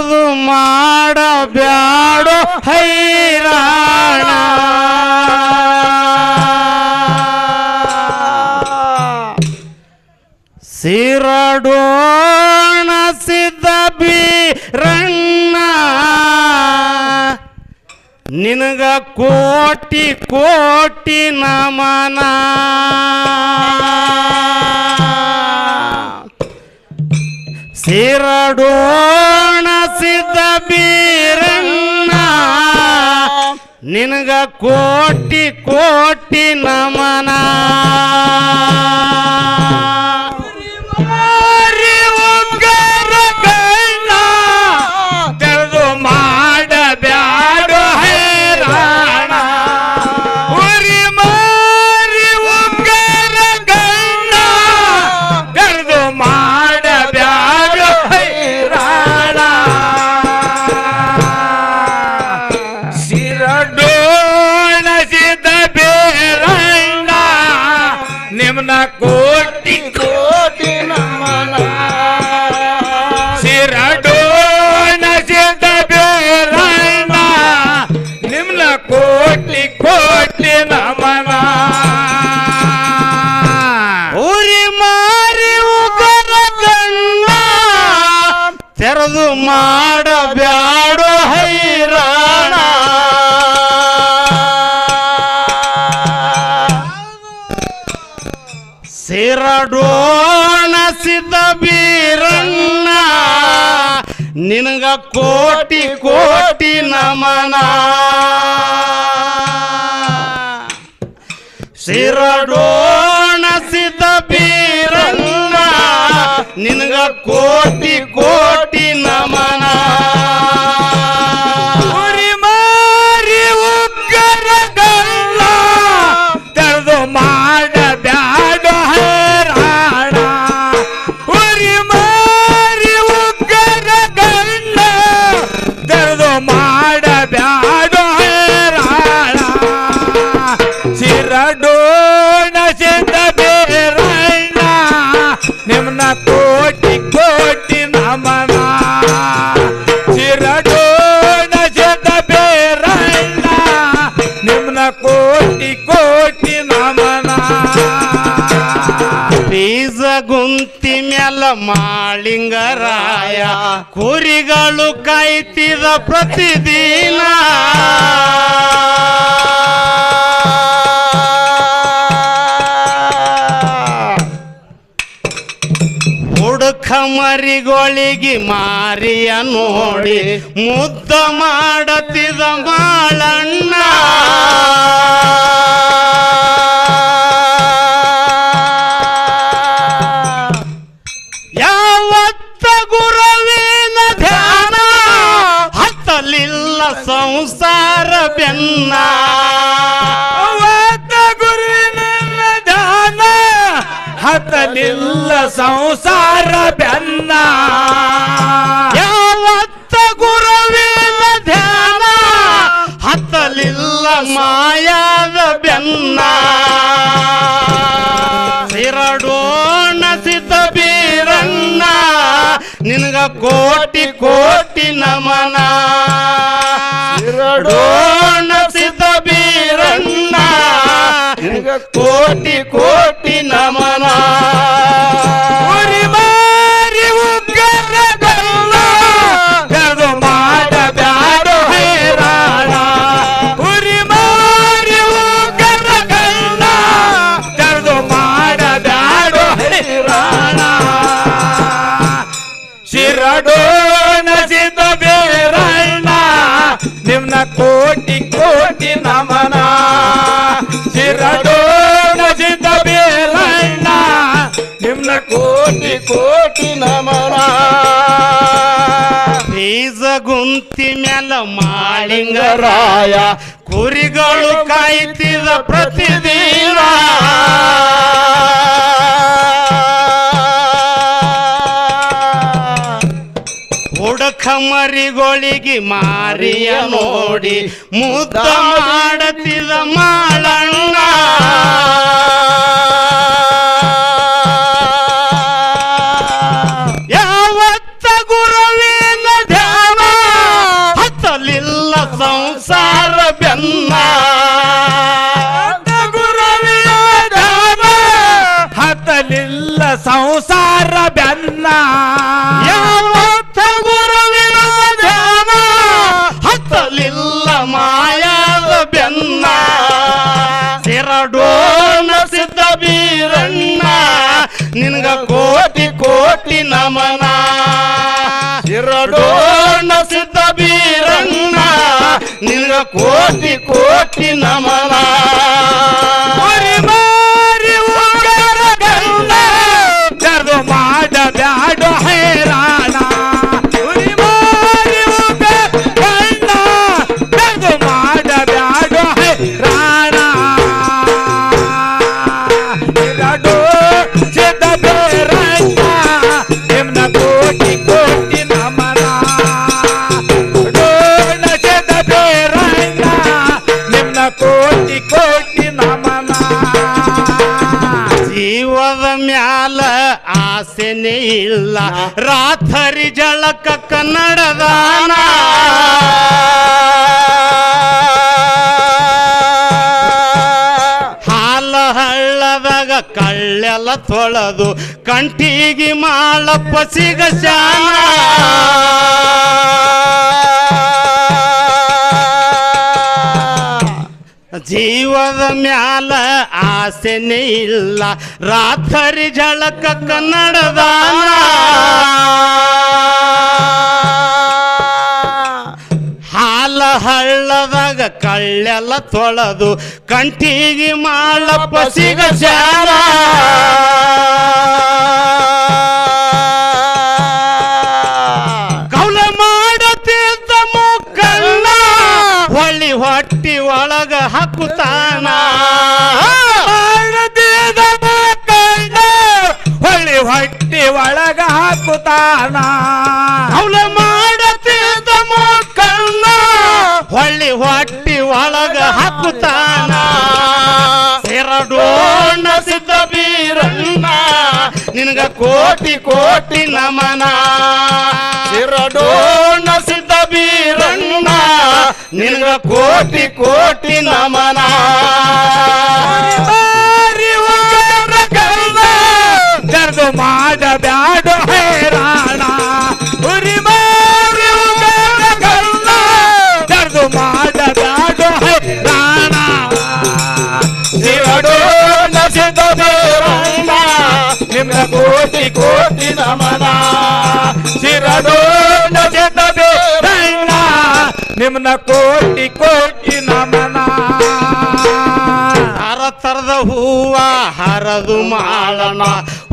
ತೆರೆದು ಮಾಡಬ್ಯಾಡೋ. ಹೈರಾಣ. ಸಿರಡೋಣ ಸಿದ್ಧ ಬೀರಣ್ಣ ನಿನಗ ಕೋಟಿ ಕೋಟಿ ನಮನ. ಸಿರಡೋಣ ಸಿದ್ಧ ಬೀರಣ್ಣ. ನಿನಗ ಕೋಟಿ ಕೋಟಿ ನಮನ. ನಿಮ್ನ ಕೋಟಿ ಕೋಟಿ ನಮನ. ಸಿರಡೋಣ ಸಿದ್ಧ ಬೇರಣ್ಣ. ನಿಮ್ನ ಕೋಟಿ ಕೋಟಿ ನಮನ. ಉರಿ ಮಾರಿ ಉಗರ ಕಣ್ಣ ತೆರೆದು ಮಾಡಬ್ಯಾಡೋ ಸಿರಡೋಣ ಸಿದ್ಧ ಬೀರಣ್ಣ. ನಿನಗ ಕೋಟಿ ಕೋಟಿ ನಮನ. ಶಿರಡೋಣ ಸಿದ್ಧ ಬೀರಣ್ಣ. ನಿನಗ ಕೋಟಿ ಕೋಟಿ ನಮನ. ಗುಂತಿ ಮ್ಯಾಲ ಮಾಳಿಂಗರಾಯ. ಕುರಿಗಳು ಕಾಯ್ತಿದ ಪ್ರತಿದಿನ. ಹುಡುಕ ಮರಿಗಳಿಗೆ ಮಾರಿಯ ನೋಡಿ ಮುದ್ದ ಮಾಡತಿದ ಮಾಳಣ್ಣ. ಮಾಯಾದ ಬೆನ್ನ ಸಿರಡೋಣ ಸಿದ್ಧ ಬೀರಣ್ಣ ನಿನಗ ಕೋಟಿ ಕೋಟಿ ನಮನ. ಸಿರಡೋಣ ಸಿದ್ಧ ಬೀರಣ್ಣ ನಿನಗ ಕೋಟಿ ಕೋಟಿ ನಮನ. ಶಿರಡೋಣ ಬೇಲಣ್ಣ ನಿಮ್ನ ಕೋಟಿ ಕೋಟಿ ನಮನ. ಬೀಜ ಗುಂತಿ ಮ್ಯಾಲ ಮಾಳಿಂಗರಾಯ ಕುರಿಗಳು ಕಾಯ್ತಿದ ಪ್ರತಿದಿನ. ಮರಿಗಳಿಗೆ ಮಾರಿಯ ನೋಡಿ ಮುದ್ದ ಮಾಡತಿದ ಮಾಳಣ್ಣ ಯಾವತ್ತ ಗುರುವಿನ ಧ್ಯಾನ? ಹತ್ತಲಿಲ್ಲ ಸಂಸಾರ ಬೆನ್ನ. ಗುರುವಿನ ಧ್ಯಾನ? ಹತ್ತಲಿಲ್ಲ ಸಂಸಾರ ಬೆನ್ನ. ಸಿದ್ಧ ಬೀರಣ್ಣ ನಿನಗ ಕೋಟಿ ಕೋಟಿ ನಮನ ಆಸೆನೇ ಇಲ್ಲ. ರಾತ್ರಿ ಜಳಕ ಕನ್ನಡದಾನ ಹಾಲ ಹಳ್ಳದಾಗ ಕಳ್ಳೆಲ್ಲ ತೊಳೆದು ಕಂಠೀಗಿ ಮಾಳಪ್ಪ ಸಿಗ ಜೀವದ ಮ್ಯಾಲ ಆಸೆನೇ ಇಲ್ಲ. ರಾತ್ರಿ ಜಳಕ ಕನ್ನಡದ ಹಾಲ ಹಳ್ಳದಾಗ ಕಳ್ಳೆಲ್ಲ ತೊಳೆದು ಕಂಟಿಗೆ ಪಸಿಗ ಸಿಗ ಕೌಲ ಹೊಟ್ಟಿ ಒಳಗ ಹಾಕುತ್ತಾನ? ಹೊಳ್ಳಿ ಹೊಟ್ಟಿ ಒಳಗ ಹಾಕುತ್ತಾನ? ಅವಳ ಮಾಡತಿದ ಮಕ್ಕಳ ಹೊಳ್ಳಿ ಹೊಟ್ಟಿ ಒಳಗ ಹಾಕುತ್ತಾನ? ಎರಡೋಣ ಸಿದ್ಧ ಬೀರಣ್ಣ ನಿನಗ ಕೋಟಿ ಕೋಟಿ ನಮನ. ಎರಡೋಣ ಸಿದ್ಧ ನಿನಗ ಕೋಟಿ ಕೋಟಿ ನಮನ ಕರೆದು ಮಾಡ ಬ್ಯಾಡ ಹೈರಾಣ ಉರಿ ಮಾರಿ ಕರೆದು ಮಾಡ ಬ್ಯಾಡ ಹೈರಾಣ ಶಿರಡೋಣ ಸಿದ್ಧ ಬೀರಣ್ಣ ನಿನಗ ಕೋಟಿ ಕೋಟಿ ನಮನ ಶಿರಡೋಣ ಕೋಟಿ ಕೋಟಿ ನಮನ. ಹರ ತರದ ಹೂವ ಹರದು ಮಾಳನ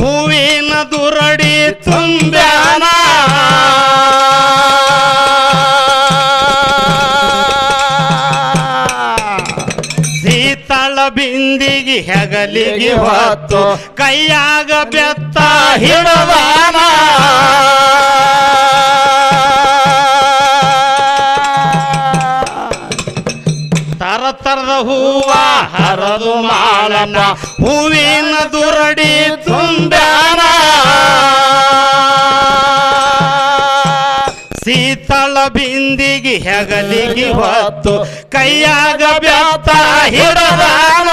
ಹೂವಿನ ದುರಡಿ ತುಂಬ್ಯಾನ. ಸೀತಳ ಬಿಂದಿಗೆ ಹೆಗಲಿಗೆ ಹೊತ್ತು, ಕೈಯಾಗ ಬೆತ್ತ ಹಿಡದಾನ ಹರದು ಮಾಳನ ಹೂವಿನ ದುರಡಿ ತುಂಬ್ಯಾನ. ಶೀತಳ ಬಿಂದಿಗೆ ಹೆಗಲಿಗೆ ಹೊತ್ತು, ಕೈಯಾಗ ಬ್ಯಾತ ಹಿಡದಾನ.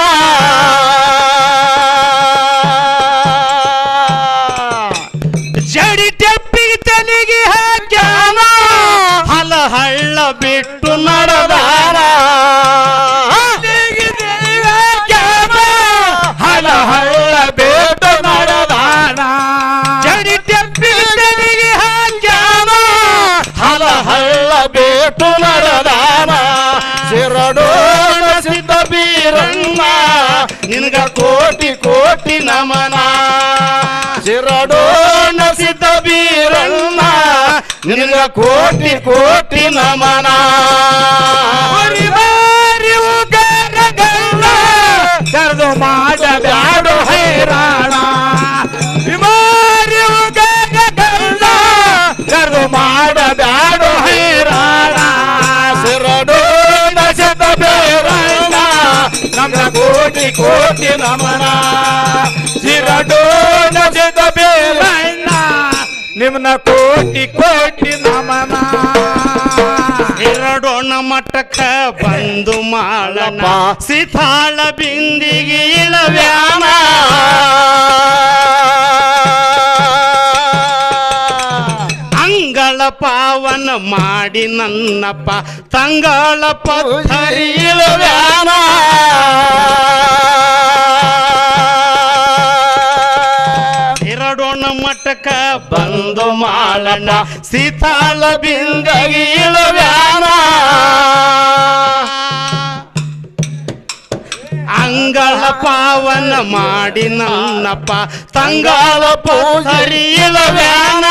ಜಡಿ ಟೆಪ್ಪಿಗೆ ತಲೆಗೆ ಹಾಕ್ಯಾನ. ಹಲ ಹಳ್ಳ ಬಿಟ್ಟು ಬೇಟು ನರದಾನ. ಶಿರಡೋಣ ಸಿದ್ಧ ಬೀರಣ್ಣ. ನಿನಗ ಕೋಟಿ ಕೋಟಿ ನಮನ. ಶಿರಡೋಣ ಸಿದ್ಧ ಬೀರಣ್ಣ. ನಿನಗ ಕೋಟಿ ಕೋಟಿ ನಮನ. ಕರೆದು ಮಾಡ ಬ್ಯಾಡು ಹೈರಾಣ. ಕೋಟಿ ಕೋಟಿ ನಮನ. ಶಿರಡೋಣ ಬೇಲಣ್ಣ ನಿಮ್ನ ಕೋಟಿ ಕೋಟಿ ನಮನ. ಎರಡೋಣ ಮಠಕ್ಕ ಬಂದು ಮಾಳನ. ಸಿತಾಳ ಬಿಂದಿಗೆ ಇಳವ್ಯಾನ. ಪಾವನ ಮಾಡಿ ನನ್ನಪ್ಪ, ತಂಗಳ ಪಥರಿ ಇಳವ್ಯಾನ. ಎರಡೋಣ ಮಠಕ್ಕ ಬಂದು ಮಾಳಣ್ಣ, ಸೀತಾಳ ಬಿಂದಿಗೆ ಇಳುವ್ಯಾನ. ಅಂಗಳ ಪಾವನ ಮಾಡಿ ನನ್ನಪ್ಪ, ತಂಗಾಳ ಪೂಜರಿ ಇಳುವ್ಯಾನ.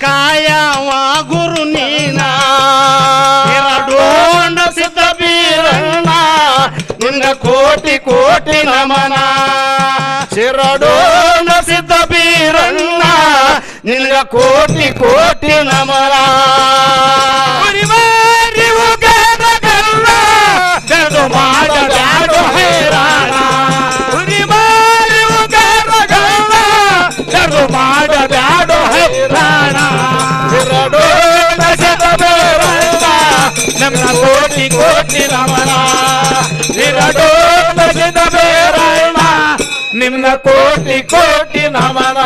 ಕಾಯವ ಗುರು ನೀನ ಡೋಂಡ ಸಿದ್ಧ ಬೀರಣ್ಣ, ನಿನ್ನ ಕೋಟಿ ಕೋಟಿ ನಮನ. ಶಿರಡೋಣ ಸಿದ್ಧ ಬೀರಣ್ಣ, ನಿನ್ನ ಕೋಟಿ ಕೋಟಿ ನಮನ. ನಿಮ್ನ ಕೋಟಿ ಕೋಟಿ ನಮನ.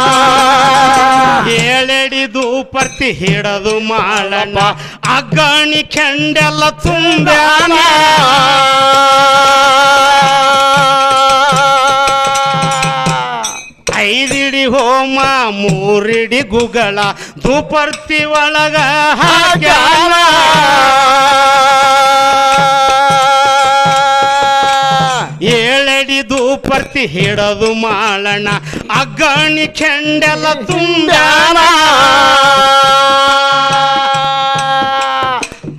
ಏಳೆಡಿದು ಪರ್ತಿ ಹಿಡದು ಮಾಳಣ್ಣ. ಅಗ್ಗಣಿ ಕೆಂಡೆಲ್ಲ ತುಂಬ್ಯಾನ. ಐದಿಡಿ ಹೋಮ, ಮೂರಿಡಿ ಗುಗಳ. ದುಪರ್ತಿ ಒಳಗ ಹಾಕ್ಯಾನ. ಏಳಡಿ ಪರ್ತಿ ಹಿಡದು ಮಾಳಣ. ಅಗ್ಗಣಿ ಕೆಂಡೆಲ್ಲ ತುಂಬ್ಯಾನ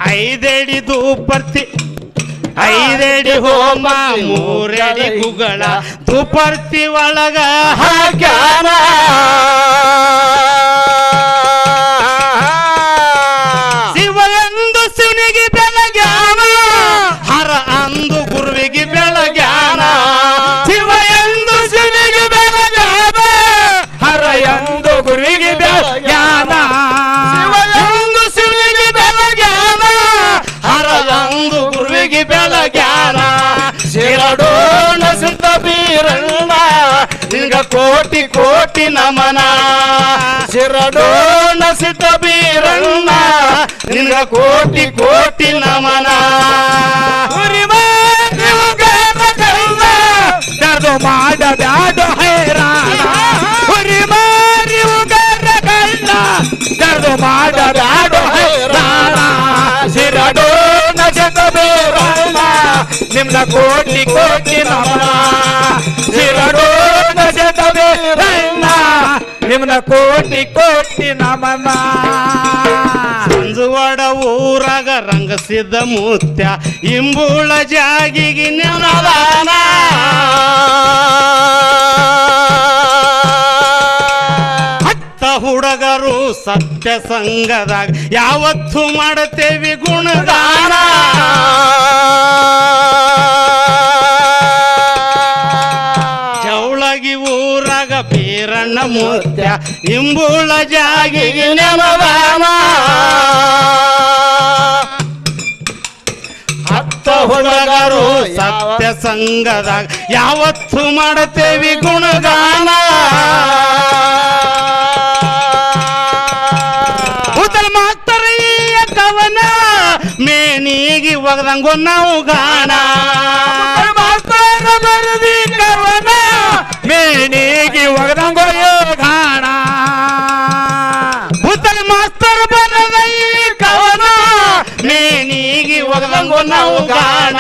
ಐದೆಡಿದು ಪರ್ತಿ ಐದೆಡಿ ಹೋಮ, ಮೂರೆಡಿ ಗುಗಳ ದುಪರ್ತಿ ಒಳಗ ಹಾಕ್ಯಾನ. ಶಿವ ಎಂದು ಶಿವನಿಗೆ ಬೆಳಗ್ಯಾನ. ಹರ ಅಂದು ಗುರುವಿಗೆ ಬೆಳಗ್ಯಾನ. ಕೋಟಿ ಕೋಟಿ ನಮನ. ಶಿರಡೋಣ ಸಿದ್ಧ ಬೀರಣ್ಣ ನಿನಗ ಕೋಟಿ ಕೋಟಿ ನಮನ. ಉರಿಮಾರಿ ಉಗರಗಲ್ಲ, ಜಗದು ಮಾಡಬ್ಯಾಡು ಹೈರಾಣ. ಉರಿಮಾರಿ ಉಗರಗಲ್ಲ, ಜಗದು ಮಾಡಬ್ಯಾಡು ಹೈರಾಣ. ಸಿರಡೋಣ ಜಗ ಬೇರಣ್ಣ ನಿಮ್ನ ಕೋಟಿ ಕೋಟಿ ನಮನ. ನಿಮ್ನ ಕೋಟಿ ಕೋಟಿ ನಮನ. ಸಂಜುವಾಡ ಊರಾಗ ರಂಗಸಿದ್ದ ಮುತ್ಯ, ಇಂಬುಳ ಜಾಗಿಗೆ ನೆನದಾನ ಹತ್ತ ಹುಡುಗರು ಸತ್ಯ ಸಂಘದಾಗ, ಯಾವತ್ತು ಮಾಡತೇವಿ ಗುಣಗಾನ ಬೀರಣ್ಣ ಮುತ್ಯ ಇಂಬುಳ ಜಾಗಿಗೆ ನೆನದಾನ ಹತ್ತ ಹುಡುಗರು ಸತ್ಯ ಸಂಘದಾಗ ಯಾವತ್ತು ಮಾಡತೇವಿ ಗುಣಗಾನ. ಮೇನಿಗೆ ಒಗದಂಗೊ ನಾವು ಗಾಣ ಒಗದಂಗೊ ನಾವು ಗಾಣ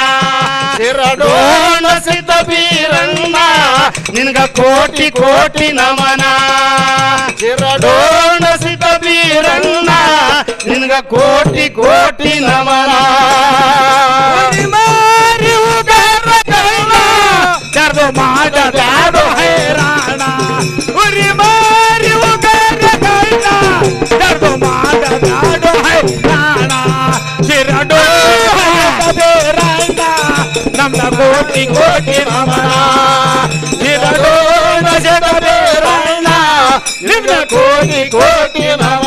ಶಿರಡೋಣ ಸಿದ್ಧ ಬೀರಣ್ಣ. ನಿನ್ಗ ಕೋಟಿ ಕೋಟಿ ನಮನ. ಶಿರಡೋಣ ಸಿದ್ಧ ಬೀರಣ್ಣ. ನಿನ್ಗ ಕೋಟಿ ಕೋಟಿ ನಮನ. ಕೋಟಿ ಕೋಟಿ ನಮನ ಶಿರಡು ಬೇರಣ್ಣ ನಿಮ್ನ ಕೋಟಿ ಕೋಟಿ ನಮನ